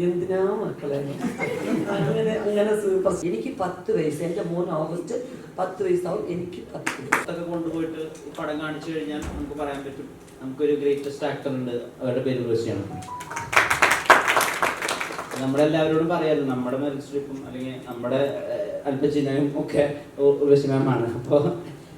എന്തിനാ മക്കളെ? അങ്ങനെ അങ്ങനെ സൂപ്പർ എനിക്ക് പത്ത് വയസ്സ് എന്റെ മോൻ ഓഗസ്റ്റ് പത്ത് വയസ്സാവും എനിക്ക് പത്ത് കൊണ്ടുപോയിട്ട് പടം കാണിച്ചു കഴിഞ്ഞാൽ നമുക്ക് പറയാൻ പറ്റും. നമുക്കൊരു ഗ്രേറ്റസ്റ്റ് ആക്ടർ ഉണ്ട് അവരുടെ പേര് ഉർവശിയാണ് നമ്മളെല്ലാവരോടും പറയാമല്ലോ നമ്മുടെ സ്ട്രിപ്പും അല്ലെങ്കിൽ നമ്മുടെ അല്പചിഹ്നവും ഒക്കെ ഉർവശി മാമാണ് അപ്പോൾ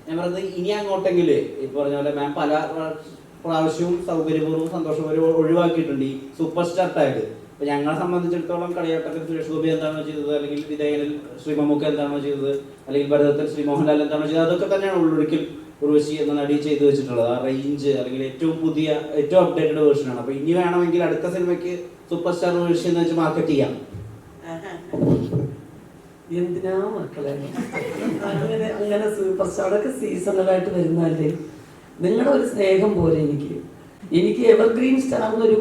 ഞാൻ പറയുന്നത് ഇനി അങ്ങോട്ടെങ്കിൽ ഈ പറഞ്ഞ പോലെ മാം പല പ്ര- പ്രാവശ്യവും സൗകര്യപൂർവം സന്തോഷപൂർവം ഒഴിവാക്കിയിട്ടുണ്ട് ഈ സൂപ്പർ സ്റ്റാർ ടാഗ് അപ്പൊ ഞങ്ങളെ സംബന്ധിച്ചിടത്തോളം കളിയാട്ടത്തിൽ സുരേഷ് ഗോപി എന്താണോ ചെയ്തത് അല്ലെങ്കിൽ വിധേയനിൽ ശ്രീ മമ്മൂക്ക എന്താണോ ചെയ്തത് അല്ലെങ്കിൽ ഭരതത്തിൽ ശ്രീ മോഹൻലാൽ എന്താണോ ചെയ്തത് അതൊക്കെ തന്നെയാണ് ഉള്ളൊടുക്കിൽ ഉർവശി എന്ന നടി ചെയ്തു വെച്ചിട്ടുള്ളത്. ആ റേഞ്ച് അല്ലെങ്കിൽ ഏറ്റവും പുതിയ ഏറ്റവും അപ്ഡേറ്റഡ് വേർഷനാണ് അപ്പൊ ഇനി വേണമെങ്കിൽ അടുത്ത സിനിമയ്ക്ക് സൂപ്പർ സ്റ്റാർ ഉർവശി എന്ന് വെച്ച് മാർക്കറ്റ് ചെയ്യാം. എന്തിനാ മക്കളെ? അങ്ങനെ അങ്ങനെ സൂപ്പർ സ്റ്റാറൊക്കെ സീസണലായിട്ട് വരുന്നതല്ലേ? നിങ്ങളുടെ ഒരു സ്നേഹം പോലെ എനിക്ക്. എനിക്ക് എവർഗ്രീൻ സ്റ്റാർ എന്നൊരു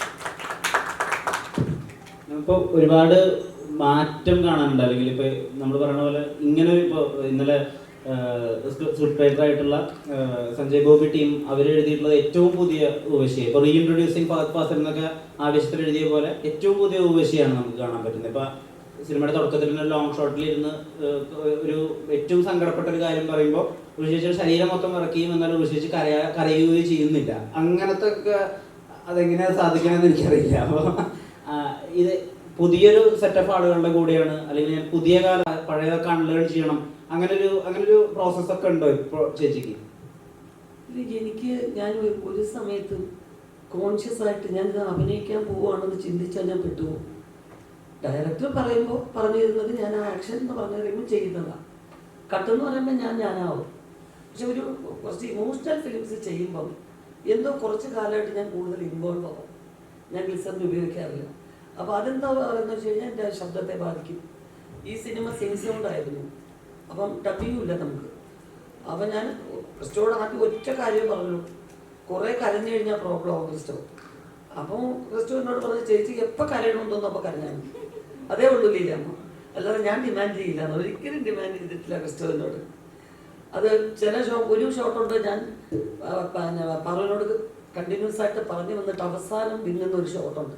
ഇപ്പോൾ ഒരുപാട് മാറ്റം കാണാനുണ്ട്. അല്ലെങ്കിൽ ഇപ്പൊ നമ്മൾ പറയുന്ന പോലെ ഇങ്ങനെ ഇപ്പോൾ ഇന്നലെ ആയിട്ടുള്ള സഞ്ജയ് ഗോപി ടീം അവർ എഴുതിയിട്ടുള്ളത് ഏറ്റവും പുതിയ ഉപശിയെ ഇപ്പോൾ റീഇൻട്രൊഡ്യൂസിങ് ഫഹദ് ഫാസിൽ എന്നൊക്കെ ആവേശത്തിൽ എഴുതിയ പോലെ ഏറ്റവും പുതിയ ഉപശിയാണ് നമുക്ക് കാണാൻ പറ്റുന്നത്. ഇപ്പൊ സിനിമയുടെ തുടക്കത്തിൽ തന്നെ ലോങ് ഷോട്ടിൽ ഇരുന്ന് ഒരു ഏറ്റവും സങ്കടപ്പെട്ട ഒരു കാര്യം പറയുമ്പോൾ ഋഷിച്ച് ശരീരം മൊത്തം ഇറക്കുകയും എന്നാൽ ഋഷിച്ച് കരയാ കരയുകയും ചെയ്യുന്നില്ല. അങ്ങനത്തെ ഒക്കെ അതെങ്ങനെയാണ് സാധിക്കണമെന്ന് എനിക്കറിയില്ല. അപ്പോൾ ഇത് പുതിയൊരു സെറ്റപ്പ് ആളുകളുടെ കൂടെയാണ്. അല്ലെങ്കിൽ ഞാൻ പുതിയ കാല പഴയതൊക്കെ അൺലേൺ ചെയ്യണം. അങ്ങനെ ഒരു അങ്ങനെ ഒരു പ്രോസസ് ഒക്കെ ഉണ്ടോ ഇപ്പോൾ ചേച്ചിക്ക്? എനിക്ക് ഞാൻ ഒരു- ഒരു സമയത്ത് കോൺഷ്യസ് ആയിട്ട് ഞാൻ ഇത് അഭിനയിക്കാൻ പോവുകയാണെന്ന് ചിന്തിച്ചാൽ ഞാൻ പെട്ടുപോകും. ഡയറക്ടർ പറയുമ്പോൾ പറഞ്ഞിരുന്നത് ഞാൻ ആ ആക്ഷൻ എന്ന് പറഞ്ഞു കഴിയുമ്പോൾ ചെയ്യുന്നതാണ് കട്ടെന്ന് പറയുമ്പോൾ ഞാൻ ഞാനാവും. പക്ഷെ ഒരു കുറച്ച് ഇമോഷണൽ ഫിലിംസ് ചെയ്യുമ്പം എന്തോ കുറച്ച് കാലമായിട്ട് ഞാൻ കൂടുതൽ ഇൻവോൾവ് ആവും. ഞാൻ ഗ്ലിസറിന് ഉപയോഗിക്കാറില്ല. അപ്പോൾ അതെന്താ പറയുന്നത് വെച്ച് കഴിഞ്ഞാൽ എന്റെ ശബ്ദത്തെ ബാധിക്കും. ഈ സിനിമ സിംഗ് സൗണ്ട് ആയിരുന്നു. അപ്പം ഡബിയും ഇല്ല നമുക്ക്. അപ്പം ഞാൻ ക്രിസ്റ്റോട് ആദ്യം ഒറ്റ കാര്യം പറഞ്ഞു. കുറേ കരഞ്ഞു കഴിഞ്ഞാൽ പ്രോബ്ലം ആവും ക്രിസ്റ്റോ അപ്പം ക്രിസ്റ്റോ എന്നോട് പറഞ്ഞു ചേച്ചി എപ്പോൾ കരയണമെന്ന് തോന്നുന്നു കരഞ്ഞാൽ മതി. അതേ ഉള്ളൂ ലീലാമ്മ അല്ലാതെ ഞാൻ ഡിമാൻഡ് ചെയ്യില്ല ഒരിക്കലും ഡിമാൻഡ് ചെയ്തിട്ടില്ല ക്രിസ്റ്റോവിനോട് അത് ചില ഷോ ഒരു ഷോട്ടുണ്ട് ഞാൻ പറഞ്ഞോട് കണ്ടിന്യൂസ് ആയിട്ട് പറഞ്ഞു വന്നിട്ട് അവസാനം പിന്നുന്ന ഒരു ഷോട്ടുണ്ട്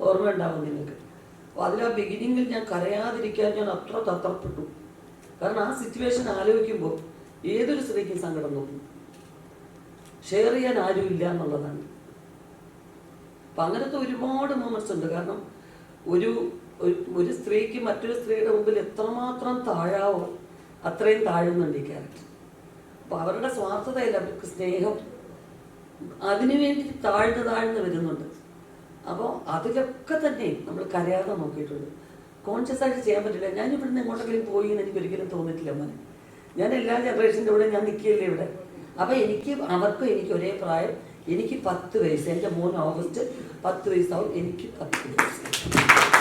ഓർമ്മ ഉണ്ടാവും നിങ്ങൾക്ക്. അപ്പോൾ അതിൽ ആ ബിഗിനിങ്ങിൽ ഞാൻ കരയാതിരിക്കാൻ ഞാൻ അത്ര തത്രപ്പെട്ടു. കാരണം ആ സിറ്റുവേഷൻ ആലോചിക്കുമ്പോൾ ഏതൊരു സ്ത്രീക്കും സങ്കടം തോന്നും. ഷെയർ ചെയ്യാൻ ആരും ഇല്ല എന്നുള്ളതാണ്. അപ്പം അങ്ങനത്തെ ഒരുപാട് മൂമെന്റ്സ് ഉണ്ട്. കാരണം ഒരു ഒരു- ഒരു സ്ത്രീക്ക് മറ്റൊരു സ്ത്രീയുടെ മുമ്പിൽ എത്രമാത്രം താഴാവോ അത്രയും താഴുന്നുണ്ട് ഈ ക്യാരക്ടർ അപ്പൊ അവരുടെ സ്വാർത്ഥതയില്ല അവർക്ക് സ്നേഹം. അതിനുവേണ്ടി താഴ്ന്ന് താഴ്ന്ന് വരുന്നുണ്ട്. അപ്പോൾ അതിലൊക്കെ തന്നെ നമ്മൾ കരയാതെ നോക്കിയിട്ടുണ്ട്. കോൺഷ്യസ് ആയിട്ട് ചെയ്യാൻ പറ്റില്ല. ഞാൻ ഇവിടുന്ന് എങ്ങോട്ടെങ്കിലും പോയി എന്ന് എനിക്ക് ഒരിക്കലും തോന്നിയിട്ടില്ല മോനെ. ഞാൻ എല്ലാ ജനറേഷന്റെ കൂടെ ഞാൻ നിൽക്കിയല്ലേ ഇവിടെ. അപ്പോൾ എനിക്ക് അവർക്കും എനിക്ക് ഒരേ പ്രായം. എനിക്ക് പത്ത് വയസ്സ്. എന്റെ മൂന്ന് ഓഗസ്റ്റ് പത്ത് വയസ്സാവും. എനിക്ക് പത്ത് വയസ്സ്.